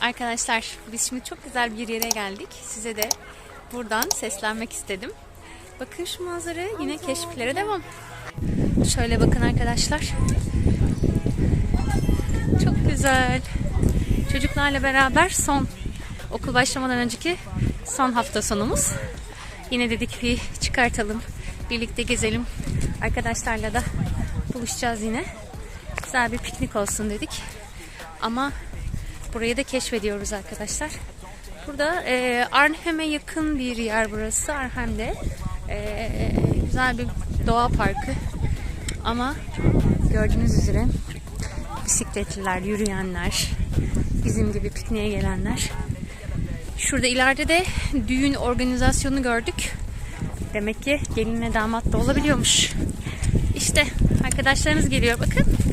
Arkadaşlar biz şimdi çok güzel bir yere geldik. Size de buradan seslenmek istedim. Bakın şu manzara yine keşiflere devam. Şöyle bakın arkadaşlar. Çok güzel. Çocuklarla beraber son okul başlamadan önceki son hafta sonumuz. Yine dedik bir çıkartalım. Birlikte gezelim. Arkadaşlarla da buluşacağız yine. Güzel bir piknik olsun dedik. Ama burayı da keşfediyoruz arkadaşlar. Burada e, Arnhem'e yakın bir yer burası. Arnhem'de e, güzel bir doğa parkı. Ama gördüğünüz üzere bisikletliler, yürüyenler, bizim gibi pikniğe gelenler. Şurada ileride de düğün organizasyonu gördük. Demek ki gelinle damat da olabiliyormuş. İşte arkadaşlarımız geliyor bakın.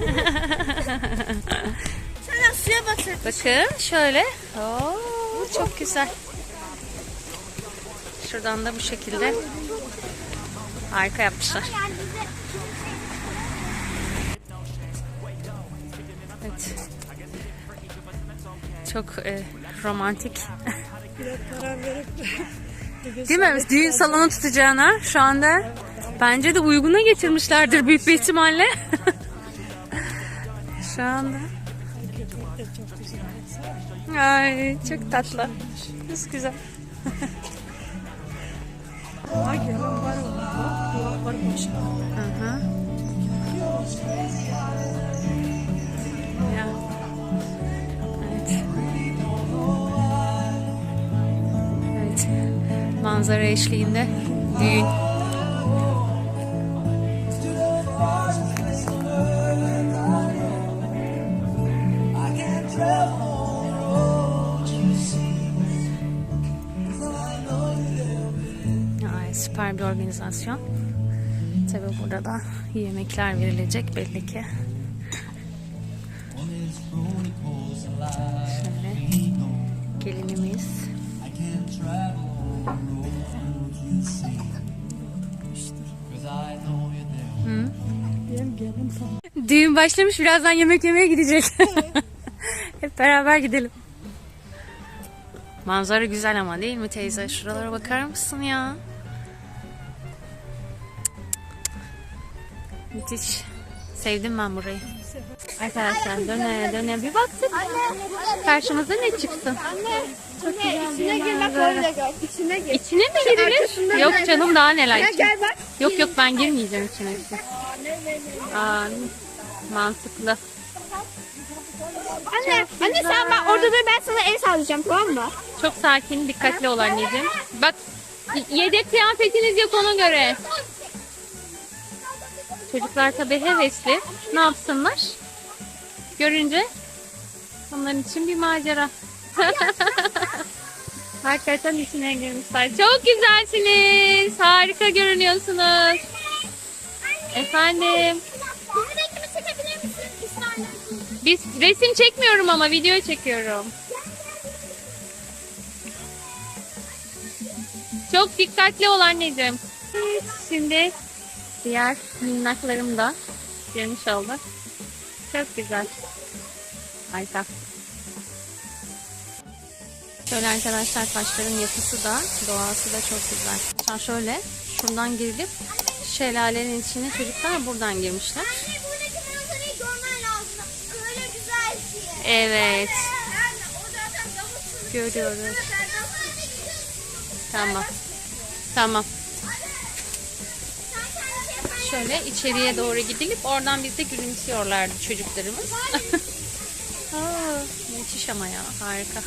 Sen suya batır. Bakın şöyle. Oo, çok güzel. Şuradan da bu şekilde harika yapmışlar. Evet. Çok e, romantik. Değil mi? Düğün salonu tutacağına şu anda bence de uyguna getirmişlerdir büyük bir ihtimalle. şu anda. Ay çok tatlı. Çok güzel. Hı. Ya. Evet. Evet. Manzara eşliğinde düğün. Ay, süper bir organizasyon. Tabi burada da yemekler verilecek belli ki. Şöyle gelinimiz. Sana. Düğün başlamış birazdan yemek yemeye gidecek. Hep beraber gidelim. Manzara güzel ama değil mi teyze? Şuralara bakar mısın ya? Müthiş. Sevdim ben burayı. Arkadaşlar döne döne bir baktık. Karşımıza ne çıksın? İçine gir bak gör. İçine gir. İçine mi girilir? Yok canım daha neler. Gel gel bak. Yok yok ben girmeyeceğim içine. Aa, mantıklı. Anne, anne sen bak orada dur ben sana el sallayacağım tamam mı? Çok sakin, dikkatli ol anneciğim. Bak yedek kıyafetiniz yok ona göre. Çocuklar tabii hevesli. Ne yapsınlar? Görünce onların için bir macera. Hakikaten içine girmişler. Çok güzelsiniz. Harika görünüyorsunuz. Efendim. Biz resim çekmiyorum ama video çekiyorum. Çok dikkatli ol anneciğim. Şimdi diğer minnaklarım da girmiş oldu. Çok güzel. Harika. Şöyle arkadaşlar taşların yapısı da doğası da çok güzel. Şu şöyle şuradan girilip şelalenin içine çocuklar buradan girmişler. Evet. Görüyoruz. Tamam. Tamam. Şöyle içeriye doğru gidilip oradan bize gülümsüyorlardı çocuklarımız. Aa, müthiş ama ya harika.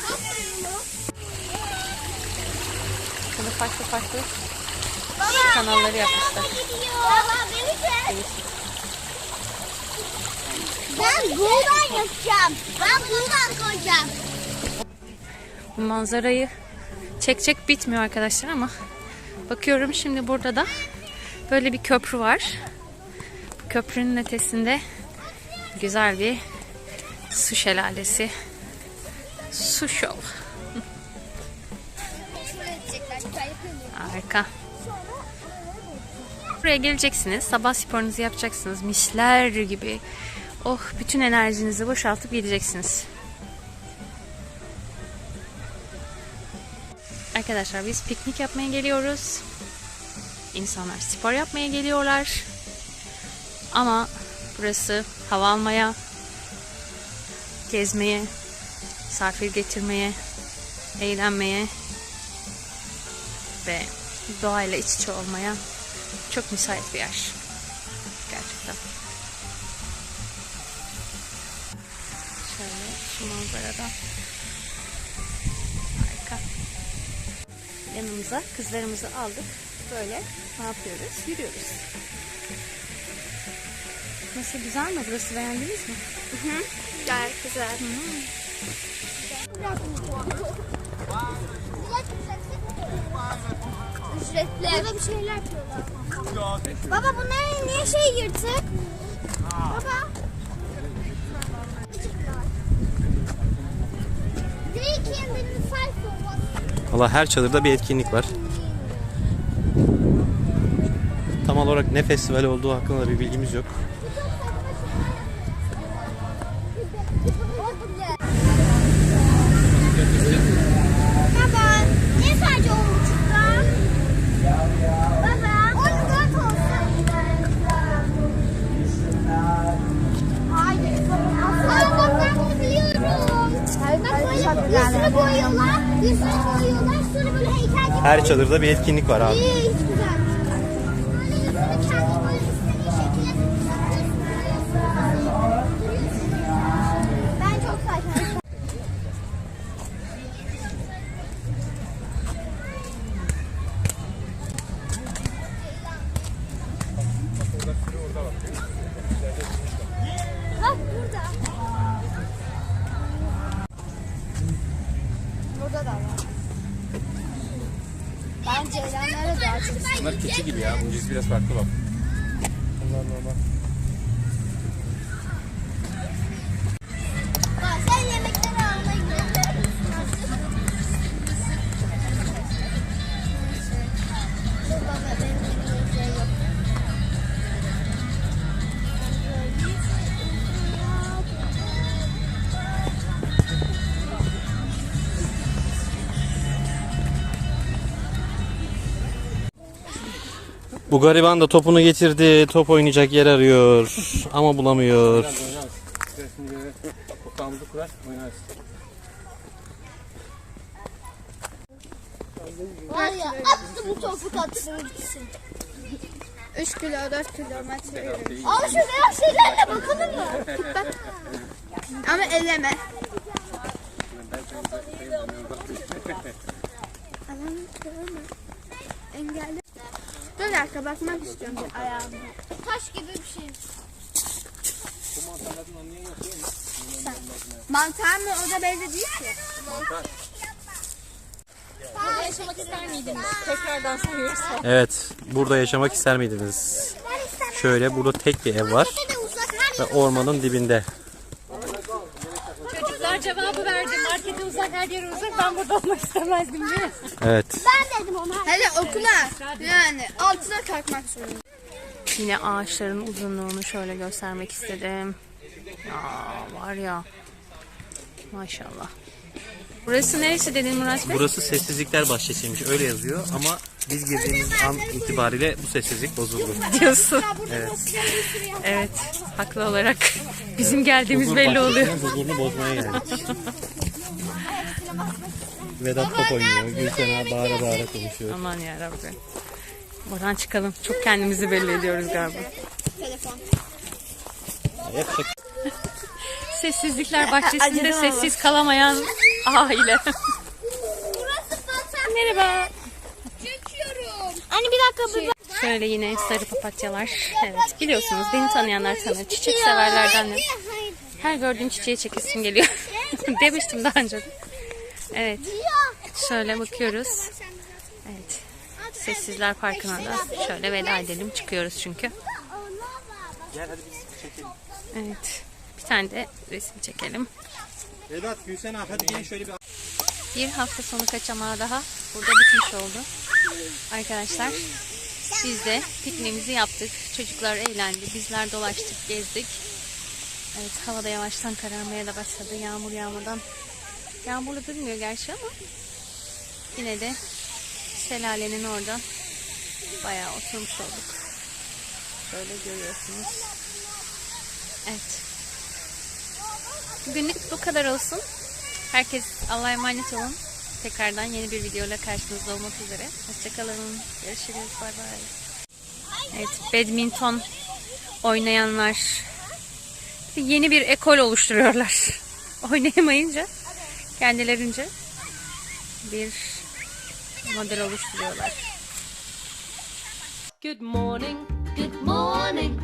Şöyle farklı farklı kanalları yapmışlar. Baba beni. Ben buradan yapacağım. Ben buradan koyacağım. Bu manzarayı çek çek bitmiyor arkadaşlar ama bakıyorum şimdi burada da böyle bir köprü var. Bu köprünün ötesinde güzel bir su şelalesi. Su şov. Harika. Buraya geleceksiniz. Sabah sporunuzu yapacaksınız. Misler gibi Oh bütün enerjinizi boşaltıp gideceksiniz. Arkadaşlar biz piknik yapmaya geliyoruz. İnsanlar spor yapmaya geliyorlar. Ama burası hava almaya, gezmeye, misafir getirmeye, eğlenmeye ve doğayla iç içe olmaya çok müsait bir yer. Gerçekten. Şöyle şu manzarada. Harika. Yanımıza kızlarımızı aldık. Böyle ne yapıyoruz? Yürüyoruz. Nasıl güzel mi? Burası beğendiniz mi? Gayet güzel. Ücretli. Burada bir şeyler yapıyorlar. Baba bunların niye şey yırtık? Baba. Valla her çadırda bir etkinlik var. Tam olarak ne festival olduğu hakkında bir bilgimiz yok. Her çadırda bir etkinlik var abi. Ben ceylanlara daha çok Bunlar keçi gibi ya. Bu cins biraz farklı bak. Bunlar normal. Bu gariban da topunu getirdi. Top oynayacak yer arıyor. Ama bulamıyor. Var ya attı bu topu atsın gitsin. 3 kilo 4 kilometre yürü. Al şu beyaz şeylerle bakalım mı? Bak. Ama elleme. Aman kırma. Engelli. Dur dakika bakmak istiyorum bir ayağımı. Taş gibi bir şey. Mantar mı? O da belli değil ki. Yaşamak ister miydiniz? Tekrardan soruyoruz. Evet. Burada yaşamak ister miydiniz? Şöyle burada tek bir ev var. Ve ormanın dibinde. Cevabı verdi. Markete uzak, her yere uzak. Ben burada olmak istemezdim değil mi? Evet. Ben dedim ona. Hele okula yani altına kalkmak zorunda. Yine ağaçların uzunluğunu şöyle göstermek istedim. Ya var ya. Maşallah. Burası neresi dedin Murat Bey? Burası sessizlikler bahçesiymiş. Öyle yazıyor ama biz girdiğimiz an itibariyle bu sessizlik bozuldu. diyorsun. Evet. Evet. Haklı olarak bizim geldiğimiz belli oluyor. Huzurunu bozmaya geldik. Vedat top oynuyor. Gülsena bağıra bağıra konuşuyor. Aman ya Rabbi. Buradan çıkalım. Çok kendimizi belli ediyoruz galiba. Yapacak Sessizlikler bahçesinde sessiz kalamayan aile. Merhaba. Çekiyorum. Anne bir dakika bir Şöyle yine sarı papatyalar. Evet biliyorsunuz beni tanıyanlar tanır. Çiçek severlerden Her gördüğüm çiçeğe çekesim geliyor. Demiştim daha önce. de. Evet. Şöyle bakıyoruz. Evet. Sessizler Parkı'na da şöyle veda edelim. Çıkıyoruz çünkü. Evet. Bir tane de resim çekelim. Vedat Gülsena hadi gelin şöyle bir Bir hafta sonu kaçamağı daha burada bitmiş oldu. Arkadaşlar biz de pikniğimizi yaptık. Çocuklar eğlendi. Bizler dolaştık, gezdik. Evet havada yavaştan kararmaya da başladı yağmur yağmadan. Yağmurlu durmuyor gerçi ama yine de şelalenin orada bayağı oturmuş olduk. Şöyle görüyorsunuz. Evet. Bugünlük bu kadar olsun. Herkes Allah'a emanet olun. Tekrardan yeni bir videoyla karşınızda olmak üzere. Hoşçakalın. Görüşürüz. Bay bay. Evet, badminton oynayanlar yeni bir ekol oluşturuyorlar. Oynayamayınca kendilerince bir model oluşturuyorlar. Good morning, good morning,